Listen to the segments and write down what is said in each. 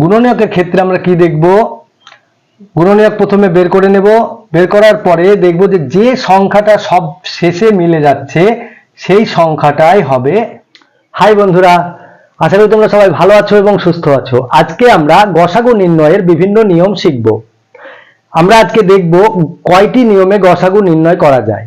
গুণনীয়কের ক্ষেত্রে আমরা কি দেখব? গুণনীয়ক প্রথমে বের করে নেব। বের করার পরে দেখব যে যে সংখ্যাটা সব শেষে মিলে যাচ্ছে, সেই সংখ্যাটাই হবে। হাই বন্ধুরা, আশা করি তোমরা সবাই ভালো আছো এবং সুস্থ আছো। আজকে আমরা গসাগু নির্ণয়ের বিভিন্ন নিয়ম শিখব। আমরা আজকে দেখব কয়টি নিয়মে গসাগু নির্ণয় করা যায়।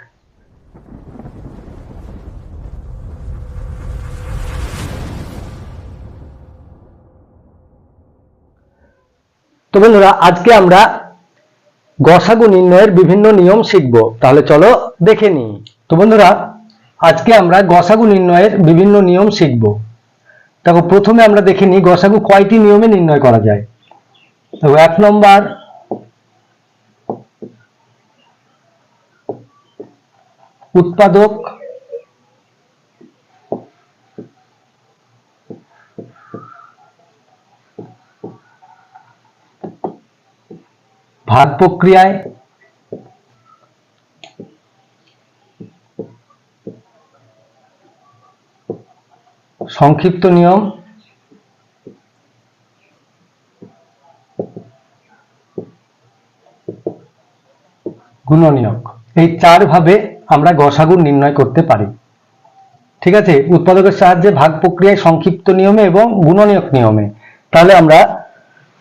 তো বন্ধুরা, আজকে আমরা গসাগু নির্ণয়ের বিভিন্ন নিয়ম শিখব। তাহলে চলো দেখে নিই। তো বন্ধুরা, আজকে আমরা গসাগু নির্ণয়ের বিভিন্ন নিয়ম শিখব। দেখো, প্রথমে আমরা দেখে নিই গসাগু কয়টি নিয়মে নির্ণয় করা যায়। দেখো, এক নম্বর, উৎপাদক ভাগ প্রক্রিয়ায় সংক্ষিপ্ত নিয়ম গুণনীয়ক। এই চার ভাবে আমরা গসাগু নির্ণয় করতে পারি। ঠিক আছে? উৎপাদকের সাহায্যে ভাগ প্রক্রিয়ায় সংক্ষিপ্ত নিয়মে এবং গুণনীয়ক নিয়মে। তাহলে আমরা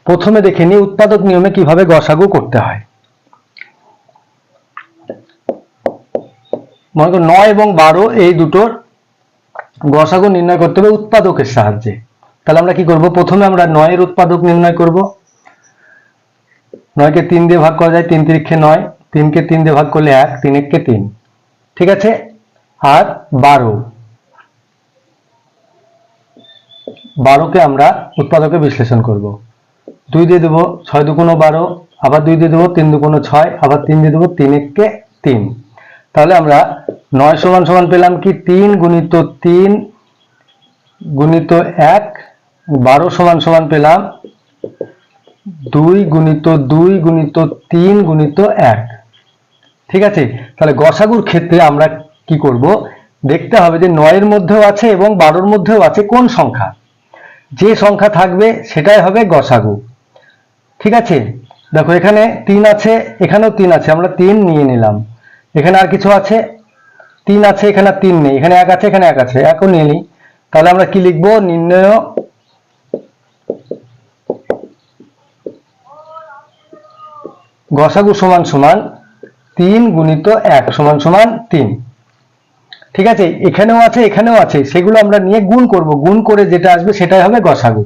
প্রথমে দেখে নিই উৎপাদক নিয়মে কীভাবে গসাগু করতে হয়। মনে করো নয় এবং বারো এই দুটোর গসাগু নির্ণয় করতে হবে উৎপাদকের সাহায্যে। তাহলে আমরা কি করব? প্রথমে আমরা নয়ের উৎপাদক নির্ণয় করব। নয়কে তিন দিয়ে ভাগ করা যায় তিন তিরিক্ষে নয়, তিনকে তিন দিয়ে ভাগ করলে এক তিন এককে তিন। ঠিক আছে? আর বারো। বারোকে আমরা উৎপাদকে বিশ্লেষণ করব। দুই দিয়ে দেবো ছয় দুগুণো বারো, আবার দুই দিয়ে দেবো তিন দুগুণো ছয়, আবার তিন দিয়ে দেবো তিন এককে তিন। তাহলে আমরা নয় সমান সমান পেলাম কি? তিন গুণিত তিন গুণিত এক, বারো সমান সমান পেলাম দুই গুণিত দুই গুণিত তিন গুণিত এক। ঠিক আছে? তাহলে গসাগুর ক্ষেত্রে আমরা কি করব? দেখতে হবে যে নয়ের মধ্যেও আছে এবং বারোর মধ্যেও আছে কোন সংখ্যা? যে সংখ্যা থাকবে সেটাই হবে গসাগু। ঠিক আছে? দেখো, এখানে তিন আছে, এখানেও তিন আছে, আমরা তিন নিয়ে নিলাম। এখানে আর কিছু আছে? তিন আছে, এখানে তিন নেই। এখানে এক আছে, এখানে এক আছে, একও নিয়ে নিই। তাহলে আমরা কি লিখব? নির্ণয় গসাগু সমান সমান তিন গুণিত এক সমান সমান তিন। ঠিক আছে? এখানেও আছে এখানেও আছে। সেগুলো আমরা নিয়ে গুণ করব। গুণ করে যেটা আসবে সেটাই হবে গসাগু।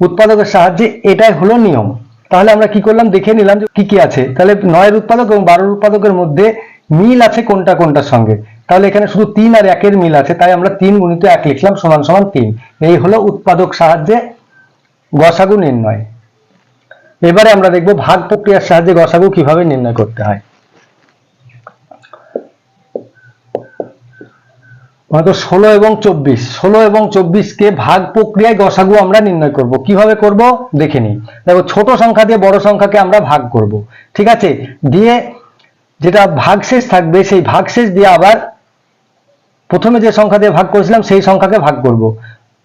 উৎপাদকের সাহায্যে এটাই হলো নিয়ম। তাহলে আমরা কি করলাম? দেখে নিলাম যে কি কি আছে। তাহলে নয়ের উৎপাদক এবং বারোর উৎপাদকের মধ্যে মিল আছে কোনটা কোনটার সঙ্গে। তাহলে এখানে শুধু তিন আর একের মিল আছে, তাই আমরা তিন গুণিত এক লিখলাম সমান সমান তিন। এই হলো উৎপাদক সাহায্যে গসাগু নির্ণয়। এবারে আমরা দেখব ভাগ প্রক্রিয়ার সাহায্যে গসাগু কীভাবে নির্ণয় করতে হয়। হয়তো ষোলো এবং চব্বিশ। ষোলো এবং চব্বিশকে ভাগ প্রক্রিয়ায় গসাগু আমরা নির্ণয় করব। কীভাবে করব? দেখে নিই। দেখো, ছোট সংখ্যা দিয়ে বড় সংখ্যাকে আমরা ভাগ করব। ঠিক আছে? দিয়ে যেটা ভাগশেষ থাকবে, সেই ভাগশেষ দিয়ে আবার প্রথমে যে সংখ্যা দিয়ে ভাগ করেছিলাম, সেই সংখ্যাকে ভাগ করব।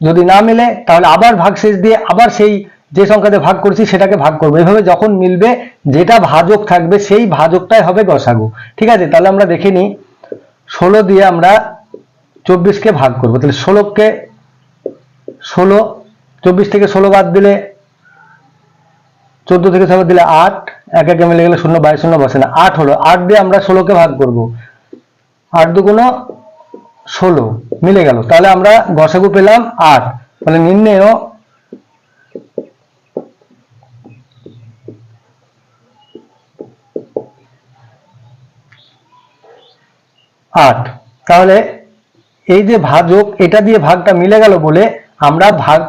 যদি না মিলে, তাহলে আবার ভাগশেষ দিয়ে আবার সেই যে সংখ্যা দিয়ে ভাগ করেছি, সেটাকে ভাগ করব। এভাবে যখন মিলবে, যেটা ভাজক থাকবে, সেই ভাজকটাই হবে গসাগু ঠিক আছে? তাহলে আমরা দেখে নিই। ষোলো দিয়ে আমরা চব্বিশকে ভাগ করব, তাহলে ষোলোকে ষোলো, চব্বিশ থেকে ষোলো বাদ দিলে, চোদ্দ থেকে ছয় দিলে আট, এক একে মিলে গেলে শূন্য বাইশ শূন্য বসে না, আট হলো, আট দিয়ে আমরা ষোলোকে ভাগ করব, আট দুগুণ ষোলো, মিলে গেল, তাহলে আমরা গসাগু পেলাম আট, তাহলে নির্ণয় আট, তাহলে এই যে ভাজক এটা দিয়ে ভাগটা মিলে গেল বলে আমরা ভাগ,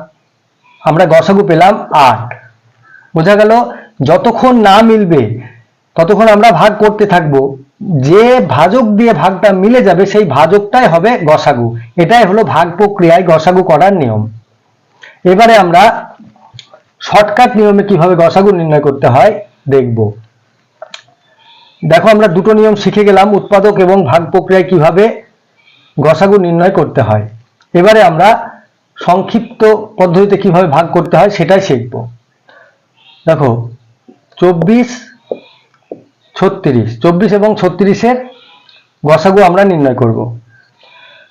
আমরা গসাগু পেলাম আট। বোঝা গেল যতক্ষণ না মিলবে, ততক্ষণ আমরা ভাগ করতে থাকব। যে ভাজক দিয়ে ভাগটা মিলে যাবে, সেই ভাজকটাই হবে গসাগু। এটাই হলো ভাগ প্রক্রিয়ায় গসাগু করার নিয়ম। এবারে আমরা শর্টকাট নিয়মে কীভাবে গসাগু নির্ণয় করতে হয় দেখব। দেখো আমরা দুটো নিয়ম শিখে গেলাম, উৎপাদক এবং ভাগ প্রক্রিয়ায় কীভাবে গসাগু নির্ণয় করতে হয়। এবারে আমরা সংক্ষিপ্ত পদ্ধতিতে কীভাবে ভাগ করতে হয় সেটাই শিখব। দেখো, চব্বিশ, ছত্রিশ। চব্বিশ এবং ছত্রিশের গসাগু আমরা নির্ণয় করব।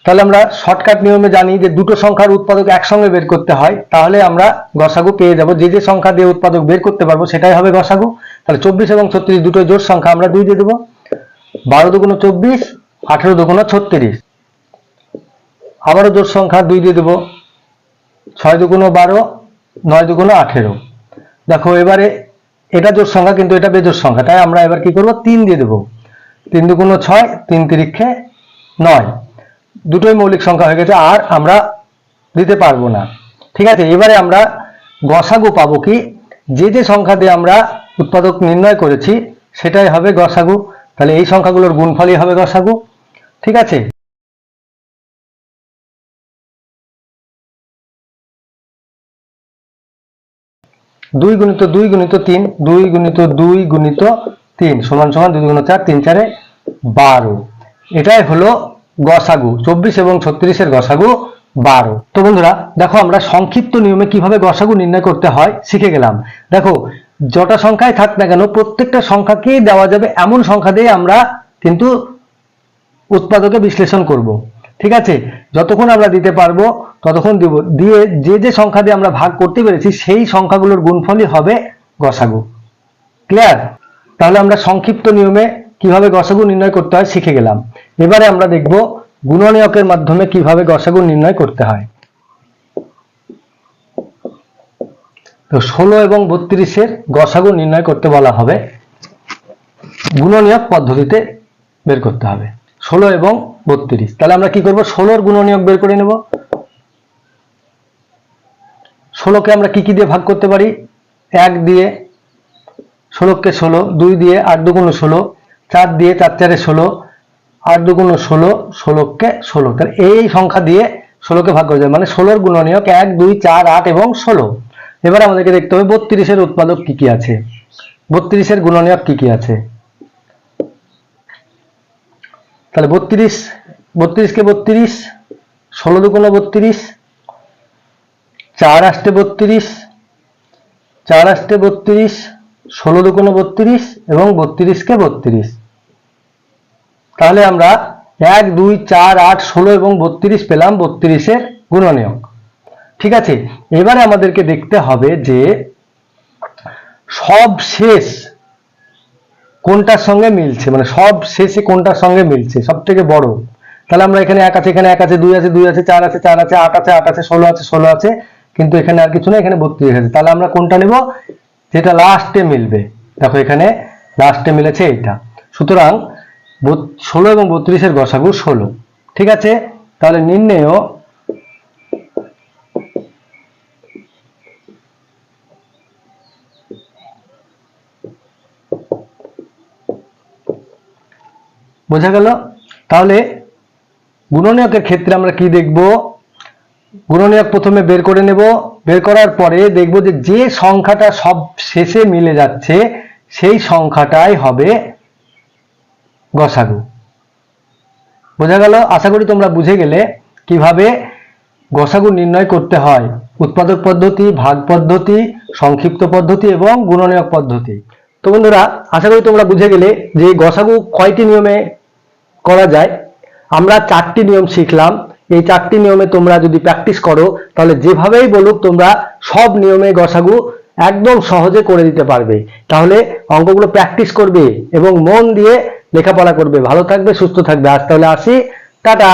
তাহলে আমরা শর্টকাট নিয়মে জানি যে দুটো সংখ্যার উৎপাদক একসঙ্গে বের করতে হয়, তাহলে আমরা গসাগু পেয়ে যাব। যে যে সংখ্যা দিয়ে উৎপাদক বের করতে পারব সেটাই হবে গসাগু। তাহলে চব্বিশ এবং ছত্রিশ দুটো জোর সংখ্যা আমরা দুই দিয়ে দেবো। বারো দুগুণ চব্বিশ, আঠেরো দুগুণ ছত্রিশ। আবারও জোর সংখ্যা দুই দিয়ে দেবো। ছয় দুগুণ বারো, নয় দুগুণ আঠেরো। দেখো, এবারে এটা জোর সংখ্যা, কিন্তু এটা বেজোর সংখ্যা। তাই আমরা এবার কি করব? তিন দিয়ে দেবো। তিন দুগুণ ছয়, তিন তিরিক্ষে নয়। দুটোই মৌলিক সংখ্যা হয়ে গেছে, আর আমরা দিতে পারব না। ঠিক আছে, এবারে আমরা গসাগু পাবো কি? যে যে সংখ্যা দিয়ে আমরা উৎপাদক নির্ণয় করেছি, সেটাই হবে গসাগু। তাহলে এই সংখ্যাগুলোর গুণফলই হবে গসাগু। ঠিক আছে? দুই গুণিত দুই গুণিত তিন, দুই গুণিত দুই গুণিত তিন, সমান সমান দুই গুণ চার, তিন চারে বারো। এটাই হলো গসাগু, চব্বিশ এবং ছত্রিশের গসাগু বারো। তো বন্ধুরা, দেখো আমরা সংক্ষিপ্ত নিয়মে কীভাবে গসাগু নির্ণয় করতে হয়, শিখে গেলাম। দেখো, যটা সংখ্যায় থাক না কেন, প্রত্যেকটা সংখ্যাকেই দেওয়া যাবে এমন সংখ্যা দিয়ে আমরা কিন্তু উৎপাদকে বিশ্লেষণ করব। ঠিক আছে? যতক্ষণ আমরা দিতে পারব, ততক্ষণ দিব। দিয়ে যে যে সংখ্যা দিয়ে আমরা ভাগ করতে পেরেছি, সেই সংখ্যাগুলোর গুণফলই হবে গসাগু। ক্লিয়ার তাহলে আমরা সংক্ষিপ্ত নিয়মে কীভাবে গসাগু নির্ণয় করতে হয় শিখে গেলাম। এবারে আমরা দেখব গুণনীয়কের মাধ্যমে কীভাবে গসাগু নির্ণয় করতে হয়। তো ষোলো এবং বত্রিশের গসাগু নির্ণয় করতে বলা হবে। গুণনীয়ক পদ্ধতিতে বের করতে হবে। ষোলো এবং বত্রিশ। তাহলে আমরা কি করব? ষোলোর গুণনীয়ক বের করে নেব। ষোলোকে আমরা কি কি দিয়ে ভাগ করতে পারি? এক দিয়ে ষোলোকে ষোলো, দুই দিয়ে আট দুগুণ ষোলো, চার দিয়ে চার চারে ষোলো, আট দুগুণ ষোলো, ষোলোকে ষোলো। তাহলে এই সংখ্যা দিয়ে ষোলোকে ভাগ করা যায়। মানে ষোলোর গুণনীয়ক এক, দুই, চার, আট এবং ষোলো। এবার আমাদেরকে দেখতে হবে বত্রিশের উৎপাদক কি কি আছে? বত্রিশের গুণনীয়ক কি কি আছে? তাহলে বত্রিশ, বত্রিশকে বত্রিশ ষোলো দুগুণ বত্রিশ চার আষ্টে বত্রিশ চার আষ্টে বত্রিশ ষোলো দুগুণ বত্রিশ এবং বত্রিশকে বত্রিশ। তাহলে আমরা এক, দুই, চার, আট, ষোলো এবং বত্রিশ পেলাম বত্রিশের গুণনীয়ক। ঠিক আছে? এবারে আমাদেরকে দেখতে হবে যে সব শেষ কোনটার সঙ্গে মিলছে? মানে সব শেষে কোনটার সঙ্গে মিলছে? সব থেকে বড়। তাহলে আমরা এখানে এক আছে, এখানে এক আছে, দুই আছে দুই আছে, চার আছে চার আছে, আট আছে আট আছে, ষোলো আছে ষোলো আছে, কিন্তু এখানে আর কিছু না এখানে বত্রিশ আছে। তাহলে আমরা কোনটা নেব? যেটা লাস্টে মিলবে। দেখো এখানে লাস্টে মিলেছে এইটা। সুতরাং ষোলো এবং বত্রিশের গসাগু ষোলো। ঠিক আছে? তাহলে নির্ণয় বোঝা গেল? তাহলে গুণনীয়কের ক্ষেত্রে আমরা কি দেখব? গুণনীয়ক প্রথমে বের করে নেব। বের করার পরে দেখব যে যে সংখ্যাটা সব শেষে মিলে যাচ্ছে, সেই সংখ্যাটাই হবে গসাগু। বোঝা গেল? আশা করি তোমরা বুঝে গেলে কীভাবে গসাগু নির্ণয় করতে হয়। উৎপাদক পদ্ধতি, ভাগ পদ্ধতি, সংক্ষিপ্ত পদ্ধতি এবং গুণনীয়ক পদ্ধতি। তো বন্ধুরা, আশা করি তোমরা বুঝে গেলে যে গসাগু কয়টি নিয়মে করা যায়। আমরা চারটি নিয়ম শিখলাম। এই চারটি নিয়মে তোমরা যদি প্র্যাকটিস করো, তাহলে যেভাবেই বলুক তোমরা সব নিয়মে গসাগু একদম সহজে করে দিতে পারবে। তাহলে অঙ্কগুলো প্র্যাকটিস করবে এবং মন দিয়ে লেখাপড়া করবে। ভালো থাকবে, সুস্থ থাকবে। আজ তাহলে আসি। টাটা!